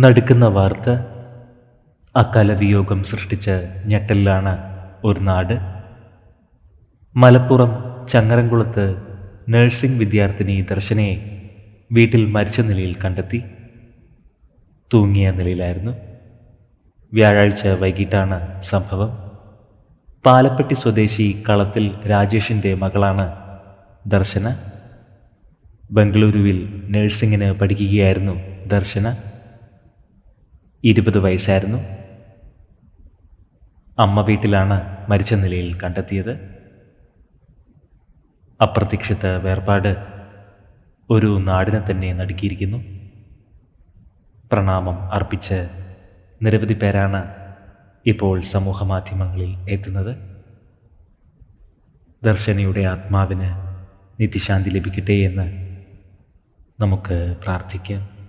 നടുക്കുന്ന വാർത്ത അകാലവിയോഗം സൃഷ്ടിച്ച ഞെട്ടലിലാണ് ഒരു നാട്. മലപ്പുറം ചങ്ങരംകുളത്ത് നഴ്സിംഗ് വിദ്യാർത്ഥിനി ദർശനയെ വീട്ടിൽ മരിച്ച നിലയിൽ കണ്ടെത്തി. തൂങ്ങിയ നിലയിലായിരുന്നു. വ്യാഴാഴ്ച വൈകിട്ടാണ് സംഭവം. പാലപ്പെട്ടി സ്വദേശി കളത്തിൽ രാജേഷിന്റെ മകളാണ് ദർശന. ബംഗളൂരുവിൽ നഴ്സിംഗിന് പഠിക്കുകയായിരുന്നു ദർശന. ഇരുപത് വയസ്സായിരുന്നു. അമ്മ വീട്ടിലാണ് മരിച്ച നിലയിൽ കണ്ടെത്തിയത്. അപ്രതീക്ഷിത വേർപാട് ഒരു നാടിനെ തന്നെ നടുക്കിയിരിക്കുന്നു. പ്രണാമം അർപ്പിച്ച് നിരവധി പേരാണ് ഇപ്പോൾ സമൂഹമാധ്യമങ്ങളിൽ എത്തുന്നത്. ദർശനയുടെ ആത്മാവിന് നിത്യശാന്തി ലഭിക്കട്ടെ എന്ന് നമുക്ക് പ്രാർത്ഥിക്കാം.